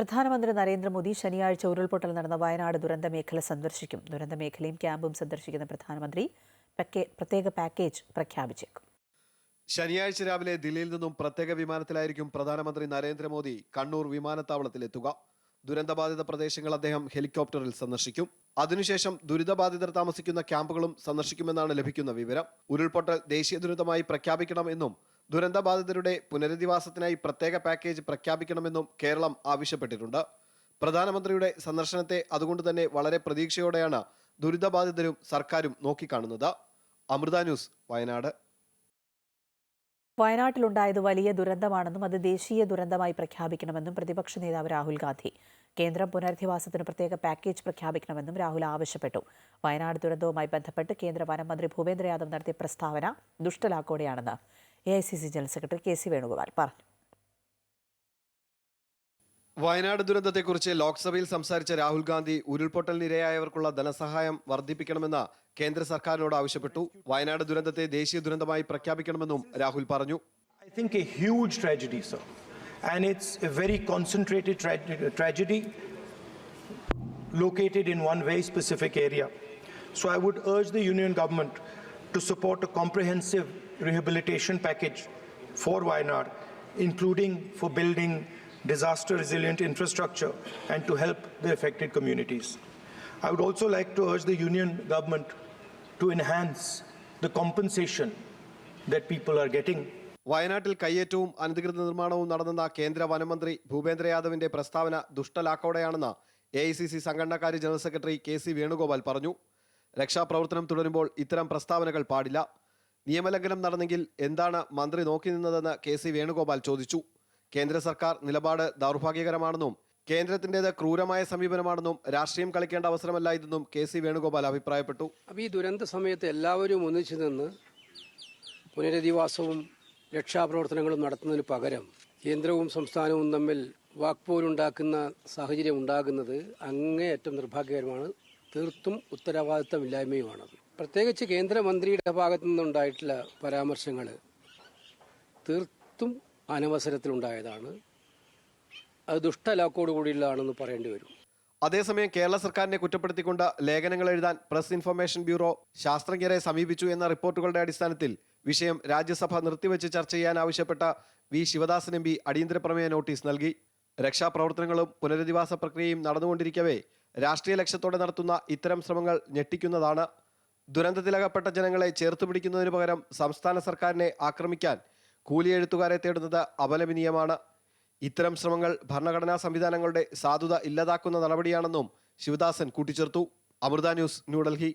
പ്രധാനമന്ത്രി നരേന്ദ്രമോദി ശനിയാഴ്ച ഉരുൾപൊട്ടൽ നടന്ന വയനാട് ദുരന്ത മേഖല സന്ദർശിക്കും. ദുരന്ത മേഖലയും ക്യാമ്പും സന്ദർശിക്കുന്ന പ്രധാനമന്ത്രി പ്രത്യേക പാക്കേജ് പ്രഖ്യാപിച്ചേക്കും. ശനിയാഴ്ച രാവിലെ ദില്ലിയിൽ നിന്നും പ്രത്യേക വിമാനത്തിലായിരിക്കും പ്രധാനമന്ത്രി നരേന്ദ്രമോദി കണ്ണൂർ വിമാനത്താവളത്തിലെത്തുക. ദുരന്തബാധിത പ്രദേശങ്ങൾ അദ്ദേഹം ഹെലികോപ്റ്ററിൽ സന്ദർശിക്കും. അതിനുശേഷം ദുരിതബാധിതർ താമസിക്കുന്ന ക്യാമ്പുകളും സന്ദർശിക്കുമെന്നാണ് ലഭിക്കുന്ന വിവരം. ഉരുൾപൊട്ടൽ ദേശീയ ദുരന്തമായി പ്രഖ്യാപിക്കണമെന്നും ദുരന്തബാധിതരുടെ പുനരധിവാസത്തിനായി പ്രത്യേക പാക്കേജ് പ്രഖ്യാപിക്കണമെന്നും കേരളം ആവശ്യപ്പെട്ടിട്ടുണ്ട്. പ്രധാനമന്ത്രിയുടെ സന്ദർശനത്തെ അതുകൊണ്ട് തന്നെ വളരെ പ്രതീക്ഷയോടെയാണ് ദുരിതബാധിതരും സർക്കാരും നോക്കിക്കാണുന്നത്. അമൃത ന്യൂസ് വയനാട്. വയനാട്ടിലുണ്ടായത് വലിയ ദുരന്തമാണെന്നും അത് ദേശീയ ദുരന്തമായി പ്രഖ്യാപിക്കണമെന്നും പ്രതിപക്ഷ നേതാവ് രാഹുൽ ഗാന്ധി. കേന്ദ്രം പുനരധിവാസത്തിന് പ്രത്യേക പാക്കേജ് പ്രഖ്യാപിക്കണമെന്നും രാഹുൽ ആവശ്യപ്പെട്ടു. വയനാട് ദുരന്തവുമായി ബന്ധപ്പെട്ട് കേന്ദ്ര വനം മന്ത്രി ഭൂപേന്ദ്ര യാദവ് നടത്തിയ പ്രസ്താവന ദുഷ്ടലാക്കോടെയാണെന്ന് A I C C general secretary K C Venugopal. പറഞ്ഞു വയനാട് ദുരന്തത്തെക്കുറിച്ച് ലോക്സഭയിൽ സംസാരിച്ച രാഹുൽ ഗാന്ധി ഉരുൾപൊട്ടലിനിരയായവർക്കുള്ള ധനസഹായം വർദ്ധിപ്പിക്കണമെന്ന് കേന്ദ്ര സർക്കാരിനോട് ആവശ്യപ്പെട്ടു. വയനാട് ദുരന്തത്തെ ദേശീയ ദുരന്തമായി പ്രഖ്യാപിക്കണമെന്നും രാഹുൽ പറഞ്ഞു. I think a huge tragedy sir and it's a very concentrated tragedy located in one very specific area so I I would urge union Union government to support a comprehensive rehabilitation package for Wayanad, including for building disaster resilient infrastructure and to help the affected communities. I would also like to urge the Union government to enhance the compensation that people are getting വയനാട്ടിൽ കയ്യേറ്റവും അനധികൃത നിർമ്മാണവും നടന്നെന്ന കേന്ദ്ര വനമന്ത്രി ഭൂപേന്ദ്ര യാദവിന്റെ പ്രസ്താവന ദുഷ്ടലാക്കോടെയാണെന്ന് A I C C സംഘടനാകാര്യ general secretary K C Venugopal പറഞ്ഞു രക്ഷാപ്രവർത്തനം തുടരുമ്പോൾ ഇത്തരം പ്രസ്താവനകൾ പാടില്ല. നിയമലംഘനം നടന്നെങ്കിൽ എന്താണ് മന്ത്രി നോക്കി നിന്നതെന്ന് കെ സി വേണുഗോപാൽ ചോദിച്ചു. കേന്ദ്ര സർക്കാർ നിലപാട് ദൗർഭാഗ്യകരമാണെന്നും കേന്ദ്രത്തിന്റേത് ക്രൂരമായ സമീപനമാണെന്നും രാഷ്ട്രീയം കളിക്കേണ്ട അവസരമല്ല ഇതെന്നും കെ സി വേണുഗോപാൽ അഭിപ്രായപ്പെട്ടു. അപ്പോൾ ഈ ദുരന്ത സമയത്ത് എല്ലാവരും ഒന്നിച്ചു നിന്ന് പുനരധിവാസവും രക്ഷാപ്രവർത്തനങ്ങളും നടത്തുന്നതിന് പകരം കേന്ദ്രവും സംസ്ഥാനവും തമ്മിൽ വാക്പോരുണ്ടാക്കുന്ന സാഹചര്യം ഉണ്ടാകുന്നത് അങ്ങേയറ്റം നിർഭാഗ്യകരമാണ്. തീർത്തും ഉത്തരവാദിത്തമില്ലായ്മയുമാണത് പ്രത്യേകിച്ച് കേന്ദ്രമന്ത്രിയുടെ ഭാഗത്തു നിന്നുണ്ടായിട്ടുള്ള പരാമർശങ്ങൾ തീർത്തും അനവസരത്തിലുണ്ടായതാണ്. അത് ദുഷ്ടലാക്കോട് കൂടിയുള്ളതാണെന്ന് പറയേണ്ടി വരും. അതേസമയം കേരള സർക്കാരിനെ കുറ്റപ്പെടുത്തിക്കൊണ്ട് ലേഖനങ്ങൾ എഴുതാൻ പ്രസ് ഇൻഫർമേഷൻ ബ്യൂറോ ശാസ്ത്രജ്ഞരെ സമീപിച്ചു എന്ന റിപ്പോർട്ടുകളുടെ അടിസ്ഥാനത്തിൽ വിഷയം രാജ്യസഭ നിർത്തിവെച്ച് ചർച്ച ചെയ്യാൻ ആവശ്യപ്പെട്ട വി ശിവദാസൻ എം പി അടിയന്തര പ്രമേയ നോട്ടീസ് നൽകി. രക്ഷാപ്രവർത്തനങ്ങളും പുനരധിവാസ പ്രക്രിയയും നടന്നുകൊണ്ടിരിക്കവേ രാഷ്ട്രീയ ലക്ഷ്യത്തോടെ നടത്തുന്ന ഇത്തരം ശ്രമങ്ങൾ ഞെട്ടിക്കുന്നതാണ്. ദുരന്തത്തിലകപ്പെട്ട ജനങ്ങളെ ചേർത്ത് പിടിക്കുന്നതിനു പകരം സംസ്ഥാന സർക്കാരിനെ ആക്രമിക്കാൻ കൂലിയെഴുത്തുകാരെ തേടുന്നത് അപലപനീയമാണ്. ഇത്തരം ശ്രമങ്ങൾ ഭരണഘടനാ സംവിധാനങ്ങളുടെ സാധുത ഇല്ലാതാക്കുന്ന നടപടിയാണെന്നും ശിവദാസൻ കൂട്ടിച്ചേർത്തു. അമൃത ന്യൂസ് ന്യൂഡൽഹി.